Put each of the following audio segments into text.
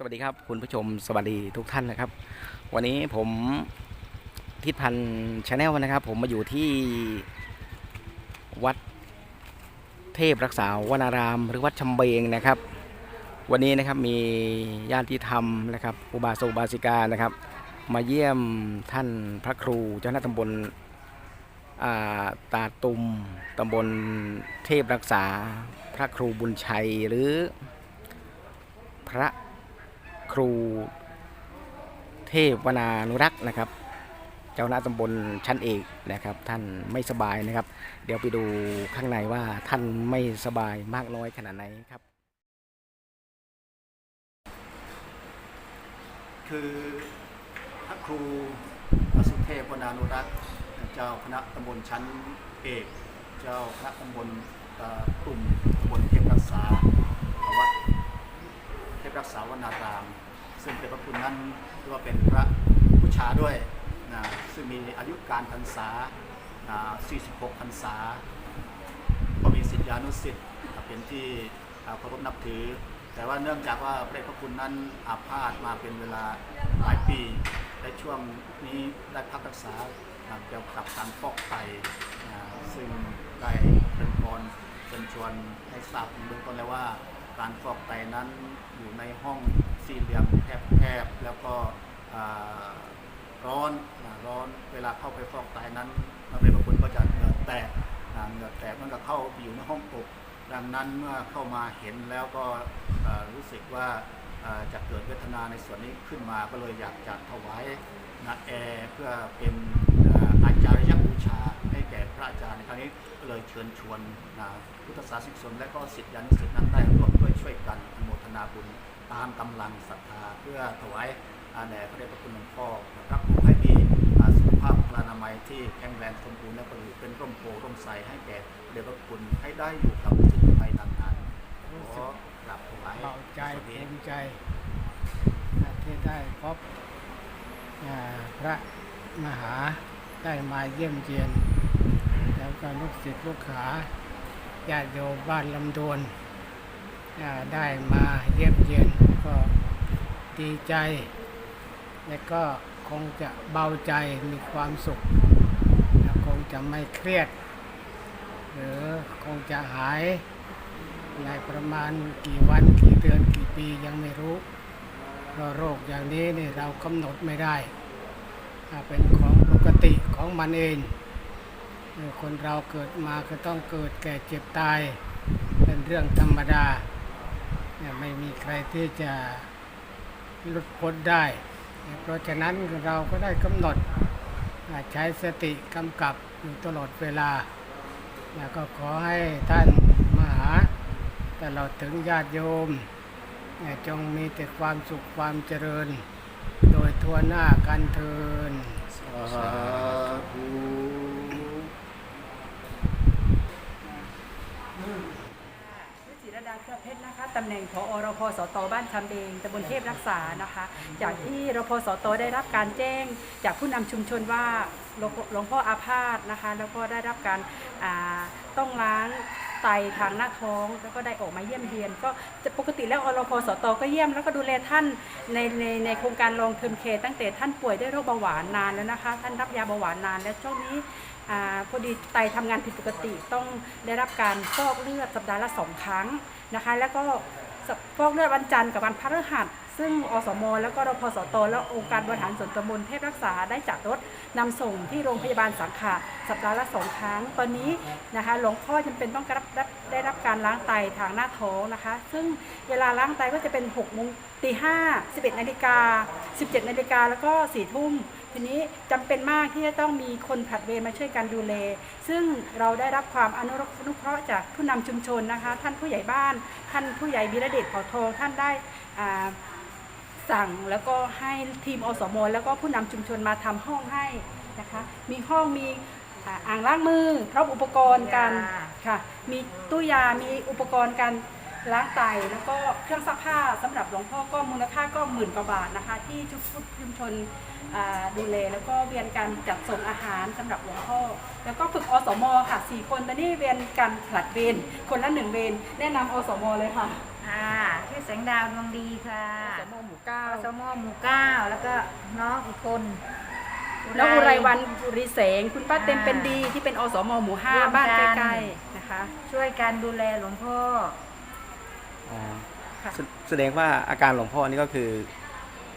สวัสดีครับคุณผู้ชมสวัสดีทุกท่านนะครับ วันนี้ผมทิศพันธ์ชาแนลนะครับ ผมมาอยู่ที่วัดเทพรักษาวนาราม หรือวัดชำเบงนะครับ วันนี้นะครับมีญาติธรรมนะครับ อุบาสกอุบาสิกานะครับ มาเยี่ยมท่านพระครูเจ้าหน้าตำบลตาตุมตำบลเทพรักษาพระครูบุญชัยหรือพระ ครูเทพวนานุรักษ์นะครับ เจ้าหน้าตำบลชั้นเอกนะครับ ท่านไม่สบายนะครับ เดี๋ยวไปดูข้างในว่าท่านไม่สบายมากน้อยขนาดไหนครับ คือพระครูวสุเทพวนานุรักษ์เจ้าคณะตำบลชั้นเอก เจ้าคณะตำบลเอ่อกลุ่มตำบลเทพรักษาวัด เทพรักษาวนาราม ซึ่งเป็นพระคุณนั้นเรียกว่าเป็นพระผู้ชาด้วยนะซึ่งมีอายุการพรรษา 46 พรรษา ก็มีสิทธิานุสิทธิ์เป็นที่เคารพนับถือ แต่ว่าเนื่องจากว่าพระเดชพระคุณนั้นอาพาธมาเป็นเวลาหลายปีในช่วงนี้ได้พักรักษาเกี่ยวกับการฟอกไตซึ่งได้เป็นพรเชิญชวนให้ทราบเบื้องต้นแล้วว่า การฟอกไตนั้นอยู่ในห้องสี่เหลี่ยมแคบๆแล้วก็ร้อนร้อนเวลาเข้าไปฟอกไตนั้นพระเดชพระคุณก็จะเหงื่อแตกเหงื่อแตกมันก็เข้าไปอยู่ในห้องอบดังนั้นเมื่อเข้ามาเห็นแล้วก็รู้สึกว่าจะเกิดเวทนาในส่วนนี้ขึ้นมาก็เลยอยากจะถวายนะแอร์เพื่อเป็นอาจารยบูชา พระอาจารย์ในครั้งนี้ก็เลยเชิญชวนนะพุทธศาสนิกชนและก็ศิษยานุศิษย์นั้นได้ร่วมด้วยช่วยกันอนุโมทนาบุญตามกำลังศรัทธา เพื่อถวายแด่พระเดชพระคุณหลวงพ่อนะครับให้มีสุขภาพพลานามัยที่แข็งแรงสมบูรณ์และก็อยู่เป็นร่มโพร่มไทรให้แก่พระเดชพระคุณให้ได้อยู่กับจิตไปนานๆขอกราบถวายเบาใจส่วนนี้ภูมิใจที่ได้พบพระมหาได้มาเยี่ยมเยียน แล้วก็ลูกศิษย์ลูกหาญาติโยมบ้านลำดวนได้มาเยี่ยมเยียนก็ดีใจ และก็คงจะเบาใจมีความสุข คงจะไม่เครียด หรือคงจะหายในประมาณกี่วันกี่เดือนกี่ปียังไม่รู้เพราะโรคอย่างนี้นี่เรากำหนดไม่ได้ เป็นของปกติของมันเอง คนเราเกิดมาก็ต้องเกิดแก่เจ็บตาย เป็นเรื่องธรรมดาเนี่ยไม่มีใครที่จะหลุดพ้นได้ เพราะฉะนั้นเราก็ได้กำหนดใช้สติกำกับอยู่ตลอดเวลา แล้วก็ขอให้ท่านมหาตลอดถึงญาติโยมเนี่ยจงมีแต่ความสุขความเจริญ โดยทั่วหน้ากันเทินสาธุ ชื่อจิรดาเครือเพ ชรนะคะตำแหน่งผอรพสตบ้านคำเบงตำบลเทพรักษานะคะ จากที่รพสตได้รับการแจ้งจากผู้นำชุมชนว่าหลวงพ่ออาพาธนะคะ แล้วก็ได้รับการต้องล้าง ไตทางหน้าท้องแล้วก็ได้ออกมาเยี่ยมเยียน ก็จะปกติแล้วอรพสตก็เยี่ยมแล้วก็ดูแลท่านในในในโครงการลองเทอมเคตั้งแต่ท่านป่วยด้วยโรคเบาหวานนานแล้วนะคะ ท่านรับยาเบาหวานนานแล้วช่วงนี้อพอดีไตทำงานผิดปกติต้องได้รับการฟอกเลือดสัปดาห์ละสองครั้งนะคะ แล้วก็ฟอกเลือดวันจันทร์กับวันพฤหัส ซึ่งอสม แล้วก็รพสตและองค์การบริหารส่วนตำบลเทพรักษาได้จัดรถนำส่งที่โรงพยาบาลสังขะสัปดาห์ละสองครั้ง ตอนนี้นะคะหลวงพ่อจำเป็นต้องรับได้รับการล้างไตทางหน้าท้องนะคะ ซึ่งเวลาล้างไตก็จะเป็น6กโมงตีห้าสิบเอ็ดนาฬิกาสิบเจ็ดนาฬิกาแล้วก็สี่ทุ่มทีนี้จำเป็นมากที่จะต้องมีคนผลัดเวรมาช่วยกันดูแล ซึ่งเราได้รับความอนุรักษ์นุเคราะห์จากผู้นำชุมชนนะคะ ท่านผู้ใหญ่บ้าน ท่านผู้ใหญ่วีระเดชเผ่าทองท่านได้อ่า สั่งแล้วก็ให้ทีมอสมแล้วก็ผู้นำชุมชนมาทำห้องให้นะคะ มีห้องมีอ่าอ่างล้างมือพร้อมอุปกรณ์การค่ะ มีตู้ยา มีอุปกรณ์การล้างไตแล้วก็เครื่องซักผ้าสำหรับหลวงพ่อก็มูลค่าก็หมื่นกว่าบาทนะคะ ที่ชุมชุมชนอ่าดูแลแล้วก็เวียนการจัดส่งอาหารสำหรับหลวงพ่อ แล้วก็ฝึกอสมค่ะสี่คนตอนนี้เวียนการผลัดเวรคนละหนึ่งเวรแนะนำอสมเลยค่ะ อ่าชื่อชื่อแสงดาวดวงดีค่ะสมหมู่เก้าอสมหมู่เก้าแล้วก็น้องอีกคนน้องอุไรวันอุริเสงคุณป้าเต็มเป็นดีที่เป็นอสมหมู่ห้าบ้านใกล้ๆนะคะ ช่วยกันดูแลหลวงพ่ออ๋อค่ะแสแสดงว่าอาการหลวงพ่อนี่ก็คือ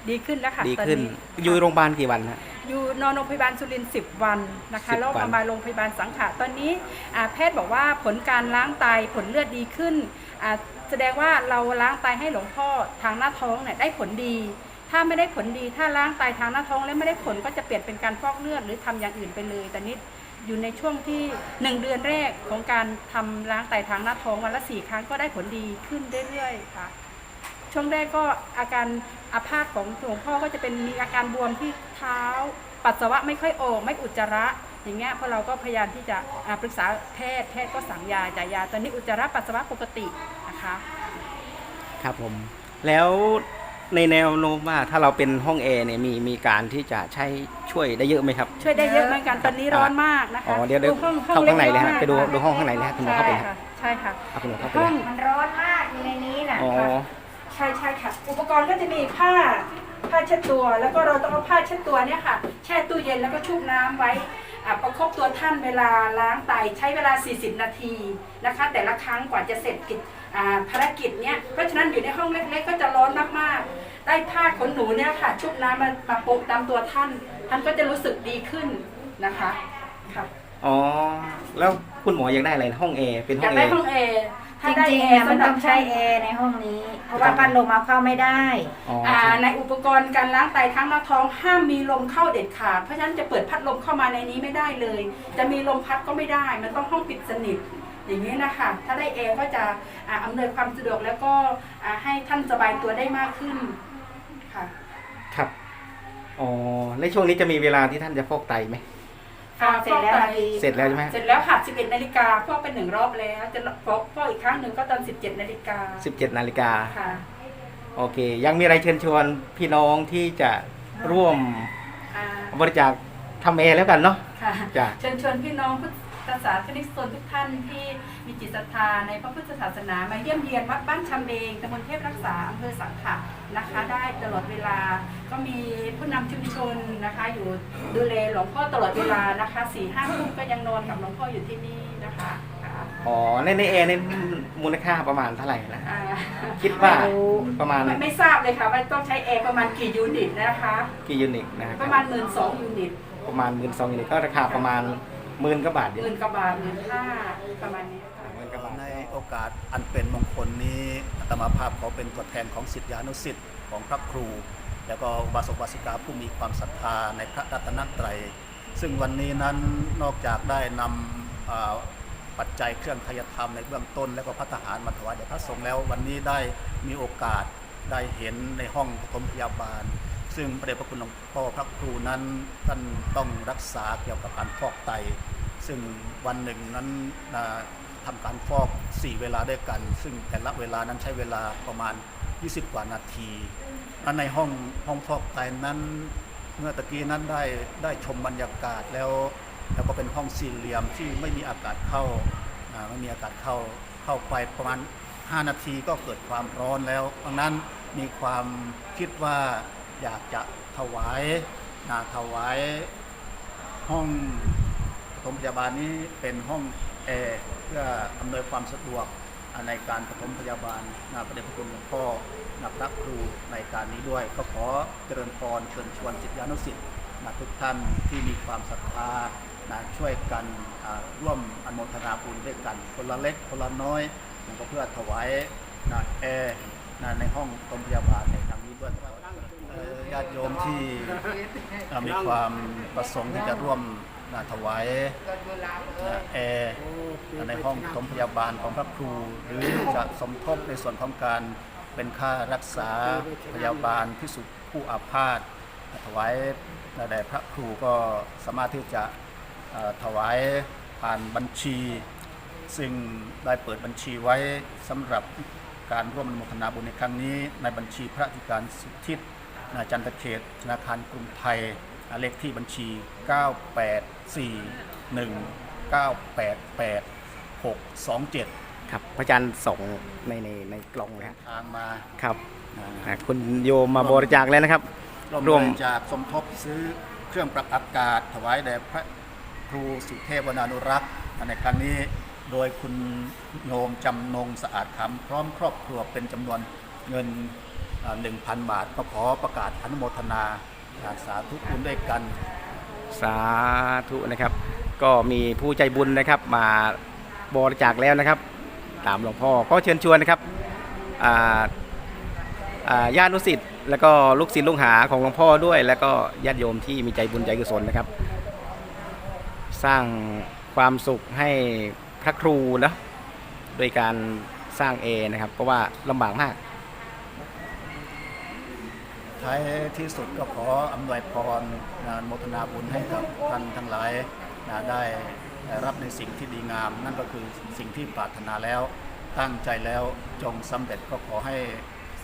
ดีขึ้นแล้วค่ะดีตอนขึ้นนี้อยู่โรงพยาบาลกี่วันฮะ อยู่นอนโรงพยาบาลสุรินทร์10 วันนะคะ10แล้ววันมาโรงพยาบาลสังขะตอนนี้อ่าแพทย์บอกว่าผลการล้างไตผลเลือดดีขึ้นอ่าแสดงว่าเราล้างไตให้หลวงพ่อทางหน้าท้องเนี่ยได้ผลดี ถ้าไม่ได้ผลดีถ้าล้างไตทางหน้าท้องแล้วไม่ได้ผลก็จะเปลี่ยนเป็นการฟอกเลือดหรือทำอย่างอื่นไปเลย แต่นี้อยู่ในช่วงที่หนึ่งเดือนแรกของการทำล้างไตทางหน้าท้องวันละสี่ครั้งก็ได้ผลดีขึ้นเรื่อยๆค่ะ ช่วงแรกก็อาการอาพาธของหลวงพ่อก็จะเป็นมีอาการบวมที่เท้า ปัสสาวะไม่ค่อยออกไม่อุจจาระอย่างเงี้ยพอเราก็พยายามที่จะอ่าปรึกษาแพทย์แพทย์ก็สั่งยาจ่ายยา ตอนนี้อุจจาระปัสสาวะปกตินะคะ ครับผม แล้วในแนวโน้มว่าถ้าเราเป็นห้องแอร์เนี่ยมีมีการที่จะใช้ช่วยได้เยอะไหมครับ ช่วยได้เยอะเหมือนกันตอนนี้ร้อนมากนะคะอ๋อเดี๋ยวเดี๋ยวห้องเข้าข้างในเลยฮะกไปดูมกดูห้องข้างในเลยฮะคุณหมอเข้าไปใช่เลยฮะค่ะใช่ค่ะเอาคุณหมอเข้าไปห้เลองยมันร้อนมากอยู่ในนี้น่ะอ๋อใช่ใช่ค่ะ อุปกรณ์ก็จะมีผ้าผ้าเช็ดตัว แล้วก็เราต้องเอาผ้าเช็ดตัวเนี่ยค่ะ แช่ตู้เย็นแล้วก็ชุบน้ำไว้อ่าประคบตัวท่านเวลาล้างไตใช้เวลา 40 นาทีนะคะ แต่ละครั้งกว่าจะเสร็จกิจอ่าภารกิจเนี่ยเพราะฉะนั้นอยู่ในห้องเล็กๆ ก็จะร้อนมากๆ ได้ผ้าขนหนูเนี่ยค่ะ ชุบน้ำมามาโปะตามตัวท่าน ท่านก็จะรู้สึกดีขึ้นนะคะค่ะอ๋อแล้วคุณหมออยากได้อะไรห้องแอร์เป็นอห้อยางกแอได้ร์ห้องแอร์จถ้าได้ริงแอๆร์อะมันสำหรัต้บองใช้แอร์ในห้องนี้ เพราะว่าพัดลมเอาเข้าไม่ได้อ๋ออ่าในอุปกรณ์การล้างไตทั้งหน้าท้องห้ามมีลมเข้าเด็ดขาด เพราะฉะนั้นจะเปิดพัดลมเข้ามาในนี้ไม่ได้เลย จะมีลมพัดก็ไม่ได้ มันต้องห้องปิดสนิท อย่างนี้นะคะ ถ้าได้แอร์ก็จะอ่าอำนวยความสะดวกแล้วก็อ่าให้ท่านสบายตัวได้มากขึ้นค่ะ ครับอ๋อในช่วงนี้จะมีเวลาที่ท่านจะฟอกไตไหม ฟอกเสร็จแล้วฟอกนาไตทีเสร็จแล้วใช่ไหมเสร็จแล้วค่ะ11นาฬิกาฟอกเป็นหนึ่งรอบแล้ว จะฟอกฟอกอีกครั้งหนึ่งก็ตอน 17นาฬิกา17นาฬิกาค่ะ โอเค ยังมีอะไรเชิญชวนพี่น้องที่จะร่วมอ่าบริจาคทำแอร์แล้วกันเนาะค่ะจ้ะเชิญชวนพี่น้องพุ ทธศาสนิกชนทุกท่านที่มีจิตศรัทธาในพระพุทธศาสนา มาเยี่ยมเยียนวัดบ้านชำเบงตำบลเทพรักษาอำเภอสังขะนะคะ ได้ตลอดเวลาก็มีผู้นำชุมชนนะคะ อยู่ดูแลหลวงพ่อตลอดเวลานะคะสี่ห้าทุ่มก็ยังนอนกับหลวงพ่ออยู่ที่นี่นะคะค่ะอ๋อในในแอร์ในมูลค่าประมาณเท่าไหร่นะอ่าคิดว่าประมาณไม่ไม่ทราบเลยค่ะว่าต้องใช้แอร์ประมาณกี่ยูนิตนะคะ กี่ยูนิตนะคปรับระมาณหมื่นสองยูนิต ประมาณหมื่นสองยูนิตก็ราคาประมาณ หมื่นกว่าบาทหเดียวมื่นกว่าบาทหมื่นห้าประมาณนี้ค่ะ หมื่นกว่าบาทในโอกาสอันเป็นมงคลนี้อาตมาภาพขอเป็นตัวแทนของศิษยานุศิษย์ของพระครู แล้วก็อุบาสกอุบาสิกาผู้มีความศรัทธาในพระรัตนตรัย ซึ่งวันนี้นั้นนอกจากได้นำอ่าปัจจัยเครื่องทายธรรมในเบื้องต้น แล้วก็พัฒหารมาถวายแด่พระสงฆ์แล้ว วันนี้ได้มีโอกาสได้เห็นในห้องปฐมพยาบาล ซึ่งพระเดชพระคุณหลวงพ่อพระครูนั้นท่านต้องรักษาเกี่ยวกับการฟอกไต ซึ่งวันหนึ่งนั้นอ่าทำการฟอก 4 เวลาด้วยกัน ซึ่งแต่ละเวลานั้นใช้เวลาประมาณ 20 กว่านาทีและในห้องห้องฟอกไตนั้น เมื่อตะกี้นั้นได้ได้ชมบรรยากาศแล้ว แล้วก็เป็นห้องสี่เหลี่ยมที่ไม่มีอากาศเข้าอ่าไม่มีอากาศเข้าเข้าไปประมาณ 5 นาทีก็เกิดความร้อนแล้วดังนั้นมีความคิดว่า อยากจะถวายนะถวายห้องปฐมพยาบาลนี้เป็นห้องแอร์เพื่ออำนวยความสะดวกในการปฐมพยาบาลนาประเดชพระคุณหลวงพ่อนาพระครูในการนี้ด้วย ก็ขอเจริญพรเชิญชวนจิตยานุสิทธิ์นะทุกท่านที่มีความศรัทธานะช่วยกันร่วมอนุโมทนาบุญด้วยกัน คนละเล็กคนละน้อยก็เพื่อถวายนะแอร์นะในห้องปฐมพยาบาลในครั้งนี้ด้วย ญาติโยมที่มีความประสงค์ที่จะร่วมนะถวายแอร์ในห้องปฐมพยาบาลของพระครู หรือจะสมทบในส่วนของการเป็นค่ารักษาพยาบาลพิสุผู้อาพาธถวายแด่พระครูก็สามารถที่จะถวายผ่านบัญชี ซึ่งได้เปิดบัญชีไว้สำหรับการร่วมอนุโมทนาบุญในครั้งนี้ ในบัญชีพระธิการสุทธิต จันทเขตธนาคารกรุงไทยอ่าเลขที่บัญชี 984 1 988 627 ครับพระอาจารย์ส่งในในในกล่องเลยครับทางมาครับอ่าอ่าคุณโยมมาบริจาคแล้วนะครับ ร่วมร่วมบริจาคสมทบซื้อเครื่องปรับอากาศ ถวายแด่พระครูสุเทพวนานุรักษ์ในครั้งนี้โดยคุณโยมจำนงสะอาดคำพร้อมครอบครัวเป็นจำนวนเงิน หนึ่งพันบาทก็ขอประกาศอนุโมทนาอ่าสาธุคุณด้วยกัน สาธุนะครับ ก็มีผู้ใจบุญนะครับมาบริจาคแล้วนะครับ ตามหลวงพ่อก็เชิญชวนนะครับอ่าอ่าญาตินุสิตแล้วก็ลูกศิษย์ลูกหาของหลวงพ่อด้วย แล้วก็ญาติโยมที่มีใจบุญใจกุศลนะครับ สร้างความสุขให้พระครูนะโดยการสร้างเอนะครับ เพราะว่าลำบากมาก ท้ายที่สุดก็ขออำนวยพรนะโมทนาบุญให้กับท่านทั้งหลายนะได้รับในสิ่งที่ดีงาม นั่นก็คือสิ่งที่ปรารถนาแล้วตั้งใจแล้วจงสำเร็จก็ขอให้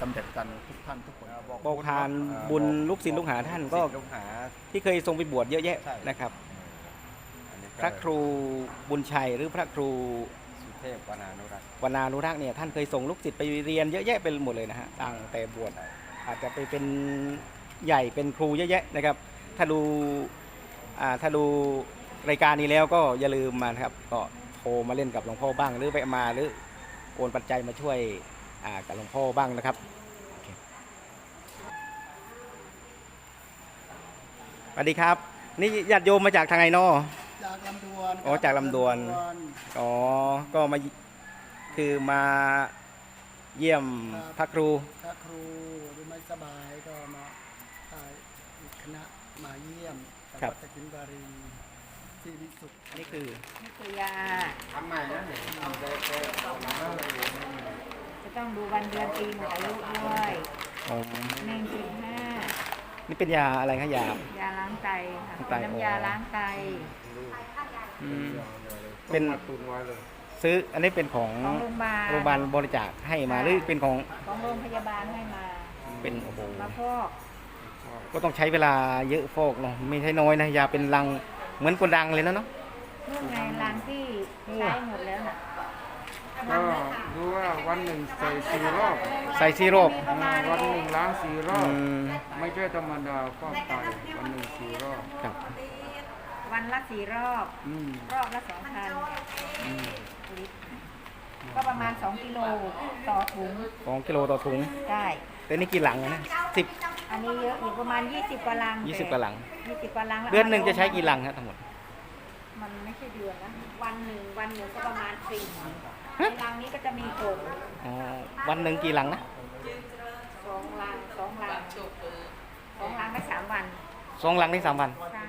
สำเร็จกันทุกท่านทุกคนบอกทานบุญลูกศิษย์ลูกหาท่านก็ลูกหาที่เคยทรงไปบวชเยอะแยะใช่นะครับอันนี้ก็พระครูบุญชัยหรือพระครูสุเทพวนานุรักษ์วนานุรักษ์เนี่ยท่านเคยส่งลูกศิษย์ไปเรียนเยอะแยะไปหมดเลยนะฮะตั้งแต่บวช อาจจะไปเป็นใหญ่เป็นครูเยอะแยะนะครับ ถ้าดูอ่าถ้าดูรายการนี้แล้วก็อย่าลืมมานะครับ ก็โทรมาเล่นกับหลวงพ่อบ้างหรือไปมาหรือโอนปัจจัยมาช่วยอ่ากับหลวงพ่อบ้างนะครับโอเคสวัสดีครับ นี่ญาติโยมมาจากทางไหนนอจากลำดวนอ๋อจากลำดวนอ๋อก็มาคือมาเยี่ยมพระครูพระครูหรือไม่ สบายก็มาถ่ายคณะมาเยี่ยมครับวัดตะกินบารีสิริสุขนี่คือนี่คือยาทำใหม่นะเนี่ยทำได้แค่จะต้องดูวันเดือนปีหมดอายุด้วยอ๋อหนึ่งจุดห้านี่เป็นยาอะไรคะยา ยาล้างไตค่ะล้างไต เป็นน้ำยาอ๋อล้างไตอืม เป็นมาตุนไว้เลยซื้ออันนี้เป็นของของโรงพยาบาลโรงพยาบาลบริจาคให้มาหรือเป็นของของโรงพยาบาลให้มา เป็นโอ้โหมาพอกก็ต้องใช้เวลาเยอะฟอกเนาะไม่ใช่น้อยนะยาเป็นลังเหมือนกระดังเลยนะเนาะนู่นไงร้านที่ใช้หมดแล้วน่ะก็ดูว่าวันหนึ่งใส่สี่รอบใส่ซีโรบประมาณวันหนึ่งล้างสี่รออืบ มไม่ใช่ธรรมดาฟอกไตวันหนึ่งสี่รอบครับวันละสี่รอบ อืมรอบละสองพันลิตร ก็ประมาณสองกิโลต่อถุงสองกิโลต่อถุงได้ แต่นี่กี่หลังอะนะสิบอันนี้เยอะอยู่ประมาณ 20กว่าลังยี่สิบกว่าหลังยี่สิบกว่าลังแล้วเดือนหนึ่งจะใช้กี่หลังครับทั้งหมด มันไม่ใช่เดือนนะวันหนึ่งวันหนึ่งก็ประมาณสี่ในลังนี้ก็จะมีโถงอ๋อวันหนึ่งกี่หลังนะสองลังสองลังสองลังได้สามวัน สองหลังได้สามวัน ใช่